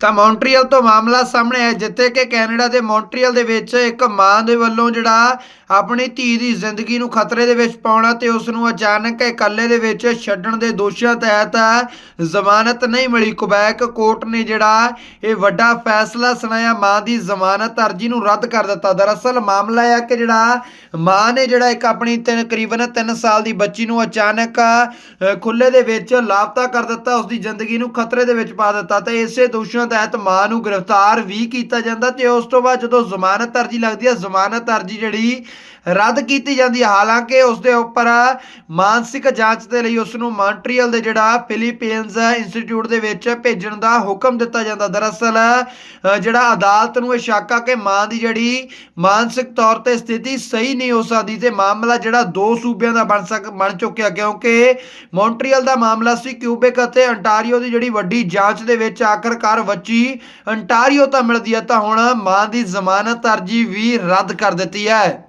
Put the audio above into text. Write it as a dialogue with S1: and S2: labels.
S1: ਤਾਂ ਮੌਂਟਰੀਅਲ ਤੋਂ ਮਾਮਲਾ ਸਾਹਮਣੇ ਆਇਆ ਜਿੱਥੇ ਕਿ ਕੈਨੇਡਾ ਦੇ ਮੌਂਟਰੀਅਲ ਦੇ ਵਿੱਚ ਇੱਕ ਮਾਂ ਦੇ ਵੱਲੋਂ ਜਿਹੜਾ ਆਪਣੀ ਧੀ ਦੀ ਜ਼ਿੰਦਗੀ ਨੂੰ ਖਤਰੇ ਦੇ ਵਿੱਚ ਪਾਉਣਾ ਤੇ ਉਸ ਨੂੰ ਅਚਾਨਕ ਇਕੱਲੇ ਦੇ ਵਿੱਚ ਛੱਡਣ ਦੇ ਦੋਸ਼ਾਂ ਤਹਿਤ ਜ਼ਮਾਨਤ ਨਹੀਂ ਮਿਲੀ। ਕੁਬੈਕ ਕੋਰਟ ਨੇ ਜਿਹੜਾ ਇਹ ਵੱਡਾ ਫੈਸਲਾ ਸੁਣਾਇਆ ਮਾਂ ਦੀ ਜ਼ਮਾਨਤ ਅਰਜ਼ੀ ਨੂੰ ਰੱਦ ਕਰ ਦਿੱਤਾ। ਦਰਅਸਲ ਮਾਮਲਾ ਹੈ ਕਿ ਜਿਹੜਾ ਮਾਂ ਨੇ ਜਿਹੜਾ ਇੱਕ ਆਪਣੀ ਤਿੰਨ 3 ਸਾਲ ਦੀ ਬੱਚੀ ਨੂੰ ਅਚਾਨਕ ਅ, ਖੁੱਲੇ ਦੇ ਵਿੱਚ ਲਾਪਤਾ ਕਰ ਦਿੱਤਾ ਉਸ ਦੀ ਜ਼ਿੰਦਗੀ ਨੂੰ ਖਤਰੇ ਦੇ ਵਿੱਚ ਪਾ ਦਿੱਤਾ ਤੇ ਇਸੇ ਦੋਸ਼ਾਂ ਤਹਿਤ ਮਾਂ ਨੂੰ ਗ੍ਰਿਫਤਾਰ ਵੀ ਕੀਤਾ ਜਾਂਦਾ ਤੇ ਉਸ ਤੋਂ ਬਾਅਦ ਜਦੋਂ ਜ਼ਮਾਨਤ ਅਰਜ਼ੀ ਲੱਗਦੀ ਹੈ, ਜ਼ਮਾਨਤ ਅਰਜ਼ੀ ਜਿਹੜੀ ਰੱਦ ਕੀਤੀ ਜਾਂਦੀ ਹੈ। ਹਾਲਾਂਕਿ ਉਸ ਦੇ ਉੱਪਰ ਮਾਨਸਿਕ ਜਾਂਚ ਦੇ ਲਈ ਉਸ ਨੂੰ ਮੌਂਟਰੀਅਲ ਦੇ ਜਿਹੜਾ ਫਿਲੀਪੀਨਜ਼ ਇੰਸਟੀਚਿਊਟ ਦੇ ਵਿੱਚ ਭੇਜਣ ਦਾ ਹੁਕਮ ਦਿੱਤਾ ਜਾਂਦਾ। ਦਰਅਸਲ ਜਿਹੜਾ ਅਦਾਲਤ ਨੂੰ ਇਹ ਸ਼ੱਕ ਆ ਕਿ ਮਾਂ ਦੀ ਜਿਹੜੀ ਮਾਨਸਿਕ ਤੌਰ ਤੇ ਸਥਿਤੀ ਸਹੀ ਨਹੀਂ ਹੋ ਸਕਦੀ ਤੇ ਮਾਮਲਾ ਜਿਹੜਾ ਦੋ ਸੂਬਿਆਂ ਦਾ ਬਣ ਸਕ, ਬਣ ਚੁੱਕਿਆ, ਕਿਉਂਕਿ ਮੌਂਟਰੀਅਲ ਦਾ ਮਾਮਲਾ ਸੀ ਕਿਊਬਿਕ ਅਤੇ ਅੰਟਾਰੀਓ ਦੀ ਜਿਹੜੀ ਵੱਡੀ ਜਾਂਚ ਦੇ ਵਿੱਚ ਆਖਰਕਾਰ ਬੱਚੀ ਅੰਟਾਰੀਓ ਤਾਂ ਮਿਲਦੀ ਹੈ ਤਾਂ ਹੁਣ ਮਾਂ ਦੀ ਜ਼ਮਾਨਤ ਅਰਜ਼ੀ ਵੀ ਰੱਦ ਕਰ ਦਿੱਤੀ ਹੈ।